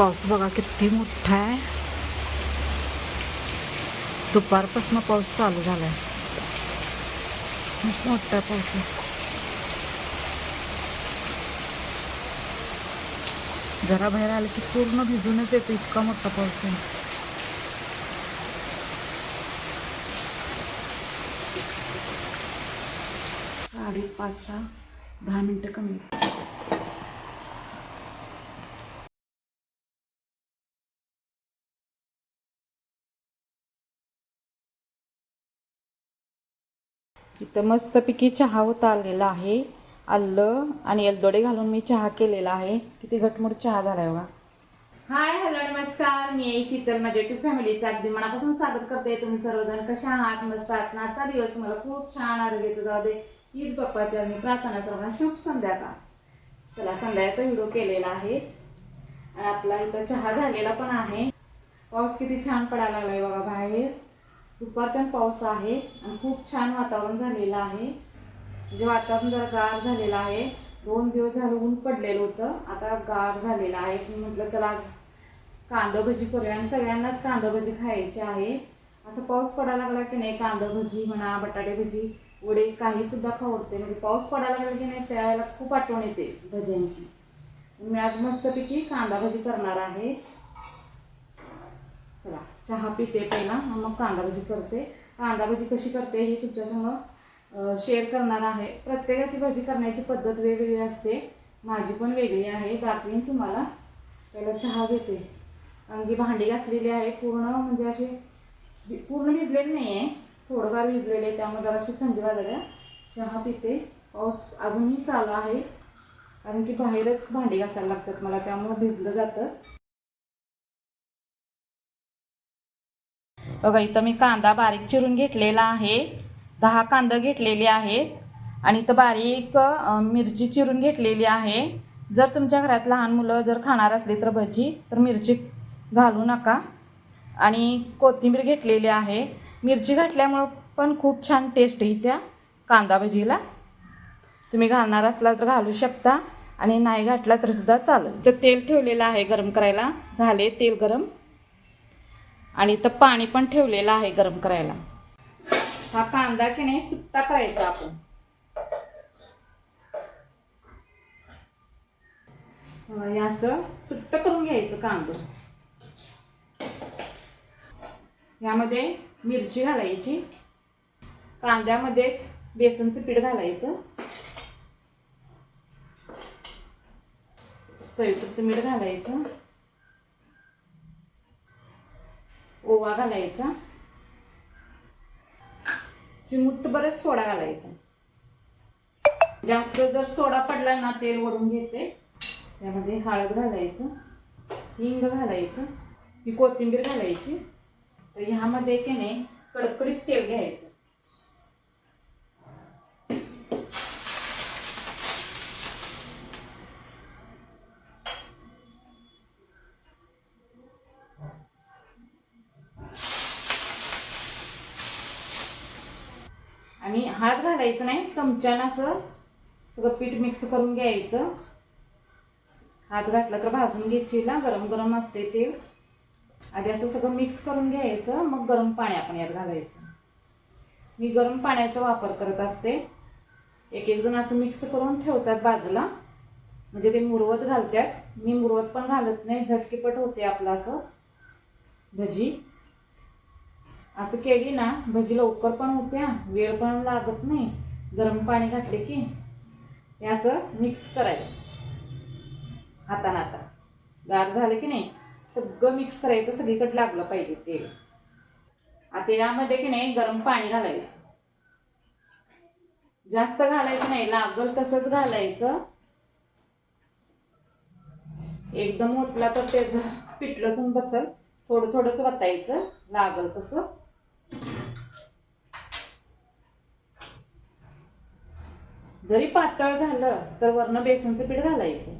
पाऊस बघा किती मोठा आहे. दुपारपासून पाऊस चालू झालाय. खूप मोठा पाऊस आहे. जरा बाहेर आलं की पूर्ण भिजूनच येतो इतका मोठा पाऊस आहे. साडेपाचला दहा मिनटं कमी. इथं मस्तपैकी चहा उतारलेला आहे आलं आणि एलदोडे घालून मी चहा केलेला आहे. किती घटमूट चहा झालाय बघा. हाय हॅलो नमस्कार. मी आई शीतल माझ्या टू फॅमिलीचं अगदी मनापासून स्वागत करते. तुम्ही सर्वजण कशा आहात? मस्त आहात? आजचा दिवस मला खूप छान आरोग्याचं जाऊ दे. हीच बाप्पाच्या मी प्रार्थना सर्वांना शुभ संध्याकाळ चला संध्याकाळचा व्हिडिओ केलेला आहे. आणि आपला इथं चहा झालेला पण आहे. पाऊस किती छान पडायला लागलाय बघा बाहेर. दुपारच्या पाऊस आहे आणि खूप छान वातावरण झालेलं आहे. म्हणजे वातावरण जरा गार झालेलं आहे. दोन दिवस झालं ऊन पडलेलं होतं. आता गार झालेलं आहे. मी म्हटलं चला आज कांदा भजी करूया. आणि सगळ्यांनाच कांदा भजी खायची आहे. असं पाऊस पडायला लागला की नाही कांदा भजी म्हणा बटाटे भजी वडे काही सुद्धा खावडते म्हणजे पाऊस पडायला लागला की नाही त्यावेळेला खूप आठवण येते भज्यांची. मी आज मस्तपैकी कांदा भजी करणार आहे. चला. चहा पिते पहिला मग कांदा भजी करते. कांदा भजी कशी करते ही तुमच्यासमोर शेअर करणार आहे. प्रत्येकाची भजी करण्याची पद्धत वेगळी असते. माझी पण वेगळी आहे. दाखवीन तुम्हाला. पहिला चहा घेते अंगी भांडी घासलेली आहे. पूर्ण म्हणजे असे पूर्ण भिजलेली नाही आहे थोडंफार भिजलेले आहे. त्यामुळे जराशी थंडी वाजल्या चहा पिते. पाऊस अजूनही चालू आहे. कारण की बाहेरच भांडी घासायला लागतात मला. त्यामुळं भिजलं जातं. बघा इथं मी कांदा बारीक चिरून घेतलेला आहे. दहा कांदा घेतलेले आहेत. आणि इथं बारीक मिरची चिरून घेतलेली आहे. जर तुमच्या घरात लहान मुलं जर खाणार असली तर भजी तर मिरची घालू नका. आणि कोथिंबीर घेतलेली आहे. मिरची घातल्यामुळं पण खूप छान टेस्ट येत्या कांदा भजीला. तुम्ही घालणार असला तर घालू शकता. आणि नाही घातला तर सुद्धा चालेल. तर तेल ठेवलेलं आहे गरम करायला. झाले तेल गरम. आणि इथं पाणी पण ठेवलेलं आहे गरम करायला. हा कांदा की नाही सुट्टा करायचा आपण. हे असं सुट्ट करून घ्यायचं कांदा. यामध्ये मिरची घालायची. कांद्यामध्येच बेसनचं पीठ घालायचं. चवीपुरतं मीठ घालायचं. ओवा घालायचा. चिमुट्ट बरंच सोडा घालायचा. जास्त जर सोडा पडला ना तेल वडून घेते. त्यामध्ये हळद घालायचं हिंग घालायचं ही कोथिंबीर घालायची. तर ह्यामध्ये की नाही कडकडीत तेल घ्यायचं. आणि हात घालायचं नाही चमच्यानं असं सगळं पीठ मिक्स करून घ्यायचं. हात घातला तर भाजून घ्यायची ना गरम गरम असते तेल आधी असं सगळं मिक्स करून घ्यायचं मग गरम पाणी आपण यात घालायचं. मी गरम पाण्याचा वापर करत असते. एक एक जण असं मिक्स करून ठेवतात बाजूला. म्हणजे ते मुरवत घालतात. मी मुरवत पण घालत नाही झटकीपट होते आपलं असं. भजी. असं केली ना भजी लवकर पण होत्या वेळ पण लागत नाही. गरम पाणी घातले की हे असं मिक्स करायचं. हातानं आता. गार झालं की नाही सगळं मिक्स करायचं सगळीकडे लागलं पाहिजे तेल. आता यामध्ये की नाही गरम पाणी घालायचं. जास्त घालायचं नाही लागल तसंच घालायचं. एकदम ओतला तर त्याचं पिठलं बसल थोडं थोडंच वतायचं लागल तसं. जरी पातळ झालं तर वरनं बेसनचं पीठ घालायचं.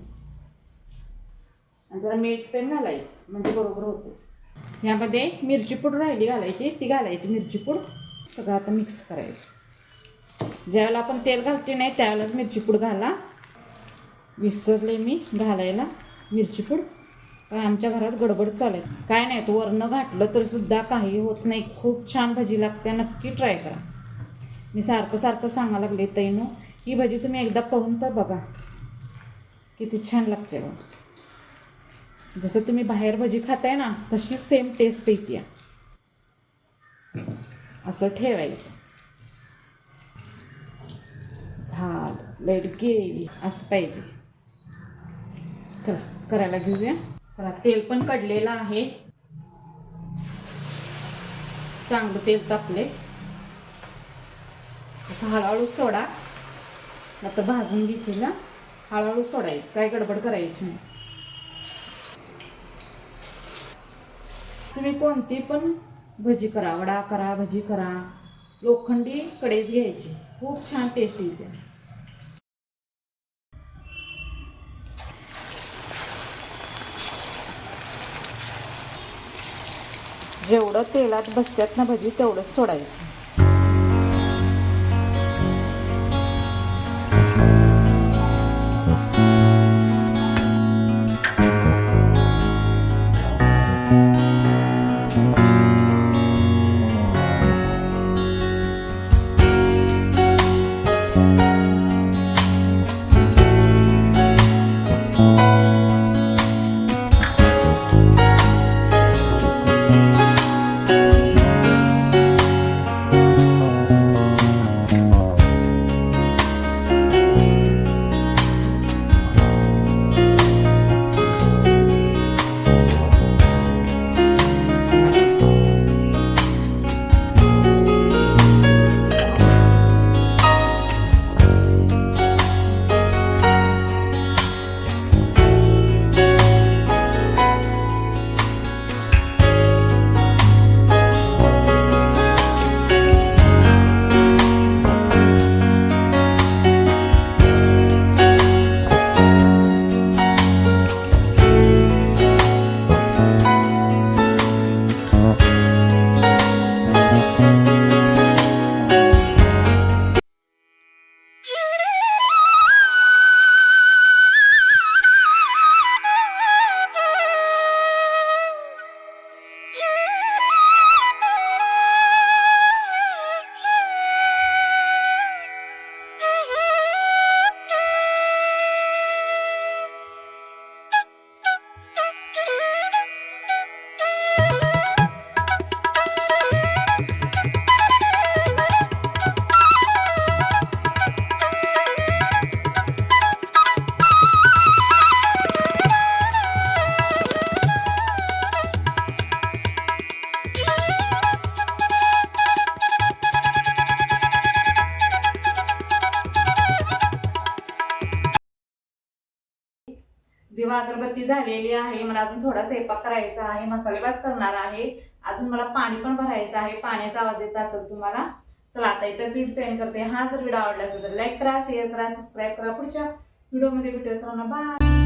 आणि जरा मीठ पण घालायचं म्हणजे बरोबर होतं यामध्ये मिरची पूड राहिली घालायची ती घालायची मिरची पूड. सगळं आता मिक्स करायचं. ज्यावेळेला आपण तेल घालते नाही त्यावेळेलाच मिरची पूड घाला. विसरले मी घालायला मिरची पूड. काय आमच्या घरात गडबड चालेल काय नाही तो वरनं घातलं तर सुद्धा काही होत नाही. खूप छान भजी लागते नक्की ट्राय करा. मी सारखं सारखं सांगा लागले तैनो. ही भजी तुम्ही एकदा पाहून तर बघा. किती छान लागते बघा. जसं तुम्ही बाहेर भजी खाताय ना तशी सेम टेस्ट येते. असं ठेवायचं. झाड लाइट गेली असं पाहिजे. चला करायला घेऊया. चला तेल पण कडलेलं आहे. चांगलं तेल तापले हळूहळू सोडा. आता भाजून घेतली ना हळूहळू सोडायचं. काय गडबड करायची नाही. तुम्ही कोणती पण भजी करा वडा करा भजी करा. लोखंडी कडेच घ्यायची. खूप छान टेस्ट येते. जेवढं तेलात बसतात ना भजी तेवढंच सोडायचं. दिवा अगरबत्ती झालेली आहे मला अजून थोडा स्वयंपाक करायचा आहे मसाले भात करणार आहे अजून मला पाणी पण भरायचं आहे पाण्याचा आवाज येत असेल तुम्हाला चला आता इथं स्वीट सेंड करते. हा जर व्हिडिओ आवडला असेल तर लाईक करा शेअर करा सबस्क्राईब करा. पुढच्या व्हिडिओमध्ये भेटू. सर्वांना बाय